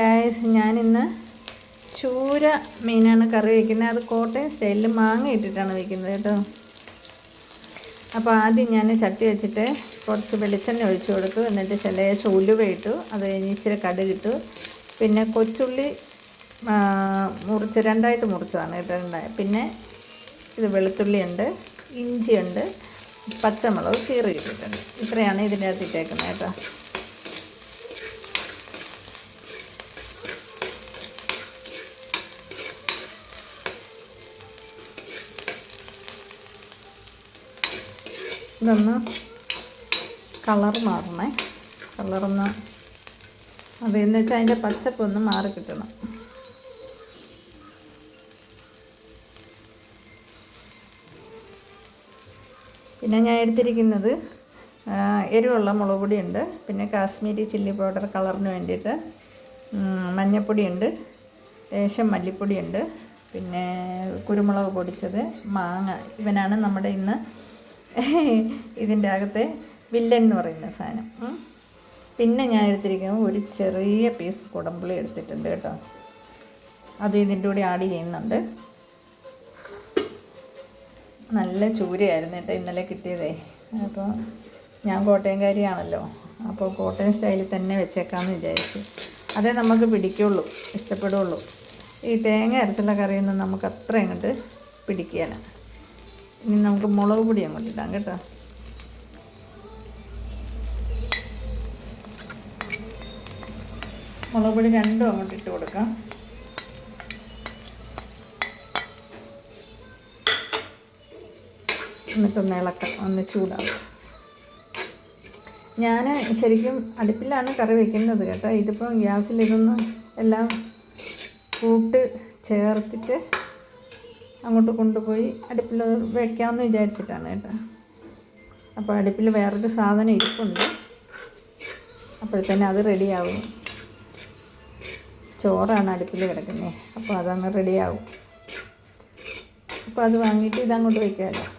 Guys ഞാനിന്ന് ചൂര മീനാണ് കറി വയ്ക്കുന്നത് അത് കോട്ടയം സ്റ്റൈലിൽ മാങ്ങ ഇട്ടിട്ടാണ് വയ്ക്കുന്നത് കേട്ടോ. അപ്പോൾ ആദ്യം ഞാൻ ചട്ടി വെച്ചിട്ട് കുറച്ച് വെളിച്ചെണ്ണ ഒഴിച്ചു കൊടുത്തു. എന്നിട്ട് ശലേശം ഉലുവ ഇട്ടു. അത് കഴിഞ്ഞ് ഇച്ചിരി കടുകിട്ടു പിന്നെ കൊച്ചുള്ളി മുറിച്ച് രണ്ടായിട്ട് മുറിച്ചതാണ് കേട്ടോ പിന്നെ ഇത് വെളുത്തുള്ളിയുണ്ട് ഇഞ്ചിയുണ്ട് പച്ചമുളക് കീറി ഇട്ടിട്ടുണ്ട്. ഇത്രയാണ് ഇതിന്റെ അകത്ത് ഇട്ടേക്കുന്നത് കേട്ടോ. ഇതൊന്ന് കളർ മാറണേ. കളറൊന്ന് അതെന്ന് വെച്ചാൽ അതിന്റെ പച്ചപ്പൊന്ന് മാറി കിട്ടണം. പിന്നെ ഞാൻ എടുത്തിരിക്കുന്നത് എരിവുള്ള മുളക് പൊടിയുണ്ട്. പിന്നെ കാശ്മീരി ചില്ലി പൗഡർ കളറിന് വേണ്ടിയിട്ട് മഞ്ഞപ്പൊടിയുണ്ട്. ലേശം മല്ലിപ്പൊടിയുണ്ട്. പിന്നെ കുരുമുളക് പൊടിച്ചത് മാങ്ങ. ഇവനാണ് നമ്മുടെ ഇന്ന് ഇതിന്റെ അകത്തെ വില്ലൻ എന്ന് പറയുന്ന സാധനം. പിന്നെ ഞാൻ എടുത്തിരിക്കുന്നത് ഒരു ചെറിയ പീസ് കുടമ്പുളി എടുത്തിട്ടുണ്ട് കേട്ടോ. അത് ഇതിന്റെ കൂടെ ആഡ് ചെയ്യുന്നുണ്ട്. നല്ല ചൂരയായിരുന്നു കേട്ടോ ഇന്നലെ കിട്ടിയതേ. അപ്പോൾ ഞാൻ കോട്ടയംകാരിയാണല്ലോ. അപ്പോൾ കോട്ടയം സ്റ്റൈലിൽ തന്നെ വെച്ചേക്കാമെന്ന് വിചാരിച്ചു. അതേ നമുക്ക് പിടിക്കുള്ളൂ ഇഷ്ടപ്പെടുള്ളൂ. ഈ തേങ്ങ അരച്ചുള്ള കറിയൊന്നും നമുക്ക് അത്ര അങ്ങോട്ട് പിടിക്കുകയില്ല ഇനി നമുക്ക് മുളക് പൊടി അങ്ങോട്ട് ഇടാം കേട്ടോ. മുളക് പൊടി രണ്ടും അങ്ങോട്ട് ഇട്ട് കൊടുക്കാം. എന്നിട്ടൊന്ന് ഇളക്കാം ഒന്ന് ചൂടാവും ഞാൻ ശരിക്കും അടുപ്പിലാണ് കറി വെക്കുന്നത് കേട്ടോ. ഇതിപ്പോൾ ഗ്യാസിൽ എല്ലാം കൂട്ട് ചേർത്തിട്ട് അങ്ങോട്ട് കൊണ്ടുപോയി അടുപ്പിൽ വയ്ക്കാമെന്ന് വിചാരിച്ചിട്ടാണ് കേട്ടോ. അപ്പോൾ അടുപ്പിൽ വേറൊരു സാധനം ഇരിപ്പുണ്ട്. അപ്പോഴത്തേനും അത് റെഡിയാവും. ചോറാണ് അടുപ്പിൽ കിടക്കുന്നത്. അപ്പോൾ അതങ്ങ് റെഡിയാവും. അപ്പോൾ അത് വാങ്ങിയിട്ട് ഇതങ്ങോട്ട് വയ്ക്കാമല്ലോ.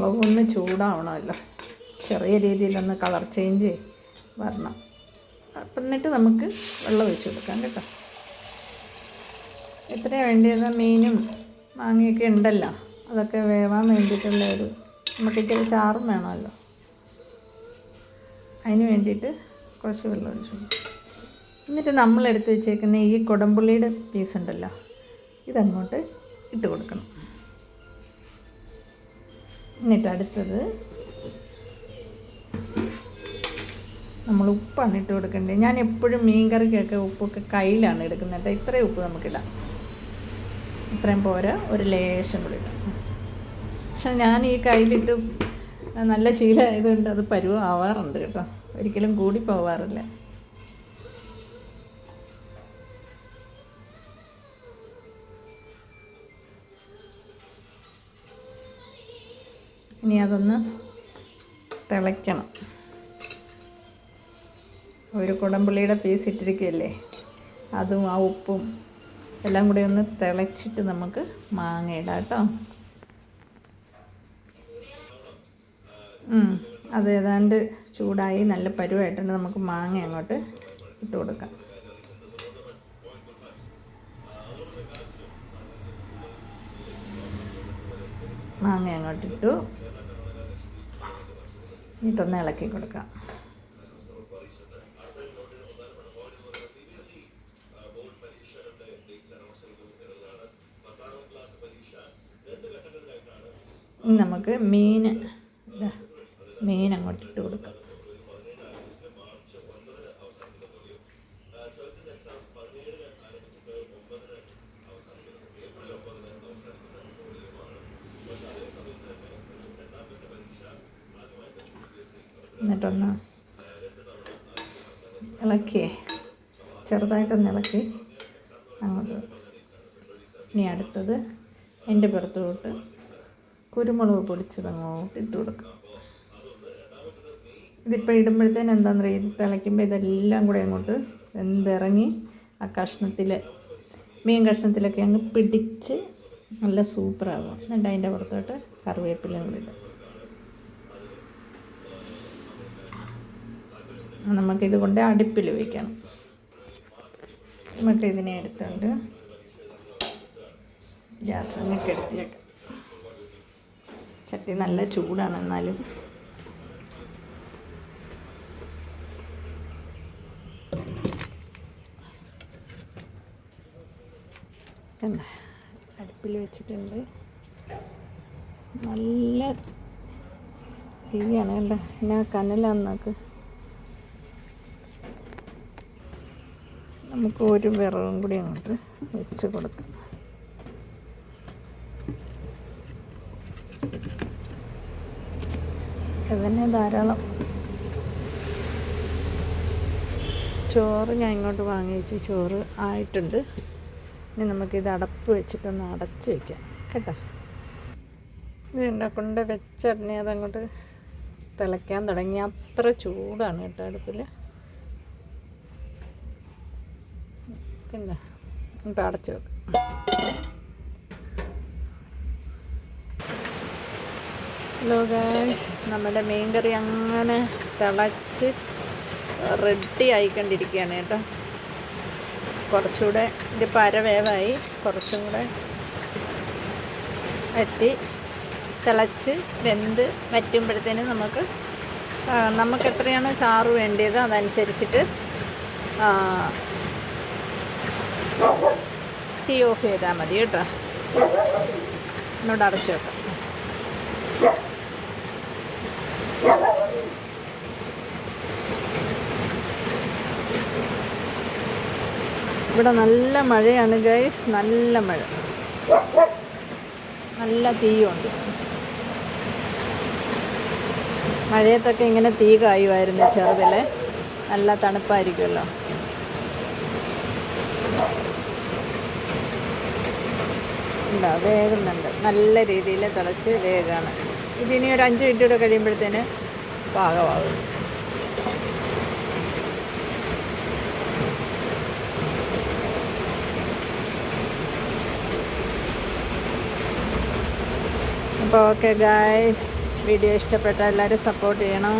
മുളക് ഒന്ന് ചൂടാവണമല്ലോ. ചെറിയ രീതിയിലൊന്ന് കളർ ചേഞ്ച് വരണം. അപ്പം എന്നിട്ട് നമുക്ക് വെള്ളം ഒഴിച്ചു കൊടുക്കാം കേട്ടോ. എത്രയാണ് വേണ്ടിയത് മീനും മാങ്ങയൊക്കെ ഉണ്ടല്ലോ. അതൊക്കെ വേവാൻ വേണ്ടിയിട്ടുള്ള ഒരു നമുക്ക് ഇച്ചിരി ചാറും വേണമല്ലോ. അതിന് വേണ്ടിയിട്ട് കുറച്ച് വെള്ളം ഒഴിച്ചു. എന്നിട്ട് നമ്മൾ എടുത്ത് വെച്ചേക്കുന്ന ഈ കുടംപുള്ളിയുടെ പീസ് ഉണ്ടല്ലോ ഇതങ്ങോട്ട് ഇട്ട് കൊടുക്കണം. എന്നിട്ട് അടുത്തത് നമ്മൾ ഉപ്പാണ് ഇട്ട് കൊടുക്കേണ്ടത്. ഞാൻ എപ്പോഴും മീൻ കറിക്കൊക്കെ ഉപ്പൊക്കെ കയ്യിലാണ് എടുക്കുന്നത് കേട്ടോ. ഇത്രയും ഉപ്പ് നമുക്കിടാം. ഇത്രയും പോരാ ഒരു ലേശം കൂടി ഇടാം. പക്ഷെ ഞാൻ ഈ കയ്യിലിട്ട് നല്ല ശീലമായതുകൊണ്ട് അത് പരുവം ആവാറുണ്ട് കേട്ടോ. ഒരിക്കലും കൂടി പോവാറില്ല. ഇനി അതൊന്ന് തിളയ്ക്കണം. ഒരു കുടംപുള്ളിയുടെ പീസ് ഇട്ടിരിക്കുകയല്ലേ? അതും ആ ഉപ്പും എല്ലാം കൂടി ഒന്ന് തിളച്ചിട്ട് നമുക്ക് മാങ്ങ ഇടാം കേട്ടോ. അത് ഏതാണ്ട് ചൂടായി നല്ല പരുവായിട്ടുണ്ട്. നമുക്ക് മാങ്ങ അങ്ങോട്ട് ഇട്ട് കൊടുക്കാം. മാങ്ങ അങ്ങോട്ട് ഇട്ടു. എന്നിട്ടൊന്ന് ഇളക്കി കൊടുക്കാം. നമുക്ക് മീൻ മീൻ അങ്ങോട്ട് ഇട്ട് കൊടുക്കാം. എന്നിട്ടൊന്ന് ഇളക്കിയേ ചെറുതായിട്ടൊന്ന് ഇളക്കി അങ്ങോട്ട്. ഇനി അടുത്തത് എന്റെ പുറത്തോട്ട് കുരുമുളക് പൊടിച്ചത് അങ്ങോട്ട് ഇട്ട് കൊടുക്കുക ഇതിപ്പോൾ ഇടുമ്പോഴത്തേന് എന്താണെന്ന് അറിയാം ഇത് തിളയ്ക്കുമ്പോൾ ഇതെല്ലാം കൂടെ അങ്ങോട്ട് എന്തിറങ്ങി ആ കഷ്ണത്തിൽ മീൻ കഷ്ണത്തിലൊക്കെ അങ്ങ് പിടിച്ച് നല്ല സൂപ്പറാകും. എന്നിട്ട് അതിന്റെ പുറത്തോട്ട് കറിവേപ്പിലയും കൂടി ഇടും. നമുക്കിത് കൊണ്ട് അടുപ്പിൽ വയ്ക്കണം നമുക്ക് ഇതിനെ എടുത്തുകൊണ്ട് ഗ്യാസ് അങ്ങനെ എടുത്തിയേക്കാം ചട്ടി നല്ല ചൂടാണ് എന്നാലും? അടുപ്പിൽ വെച്ചിട്ടുണ്ട്. നല്ല തീയാണ് കണ്ട? എന്നാ കനലാന്ന് നോക്ക്. നമുക്ക് ഒരു വിറകും കൂടി അങ്ങോട്ട് വെച്ച് കൊടുക്കാം. അതന്നെ ധാരാളം. ചോറ് ഞാൻ ഇങ്ങോട്ട് വാങ്ങി വെച്ച് ചോറ് ആയിട്ടുണ്ട്. ഇനി നമുക്കിത് അടപ്പ് വെച്ചിട്ടൊന്ന് അടച്ച് വയ്ക്കാം കേട്ടോ? ഇത് ഉണ്ടാക്കൊണ്ട് കൊണ്ട് വെച്ചുടനെ അതങ്ങോട്ട് തിളയ്ക്കാൻ തുടങ്ങി. അത്ര ചൂടാണ് കേട്ടോ അടുപ്പിൽ പിന്നെ ഇപ്പം അടച്ചു വെക്കാം. നമ്മുടെ മീൻ കറി അങ്ങനെ തിളച്ച് റെഡി ആയിക്കൊണ്ടിരിക്കുകയാണ് കേട്ടോ. കുറച്ചുകൂടെ ഇത് പരവേവായി കുറച്ചും കൂടെ എത്തി തിളച്ച് വെന്ത് വറ്റുമ്പോഴത്തേനും നമുക്ക് നമുക്ക് എത്രയാണ് ചാറ് വേണ്ടിയത് അതനുസരിച്ചിട്ട് തീ ഓഫ് ചെയ്താൽ മതി കേട്ടോ. ഒന്നുകൂടെ അടച്ചു വെക്കാം. ഇവിടെ നല്ല മഴയാണ് ഗൈസ് നല്ല മഴ. നല്ല തീയുണ്ട്. മഴയത്തൊക്കെ ഇങ്ങനെ തീ കായുമായിരുന്നു ചെറുതല്ലേ നല്ല തണുപ്പായിരിക്കുമല്ലോ. ഉണ്ടോ വേകുന്നുണ്ട്. നല്ല രീതിയിൽ തിളച്ച് വേകാണ്. ഇതിനി ഒരു അഞ്ച് മിനിറ്റ് കൂടെ കഴിയുമ്പോഴത്തേന് പാകമാകും. അപ്പോൾ ഓക്കെ ഗായ്സ് വീഡിയോ ഇഷ്ടപ്പെട്ട എല്ലാവരും സപ്പോർട്ട് ചെയ്യണം.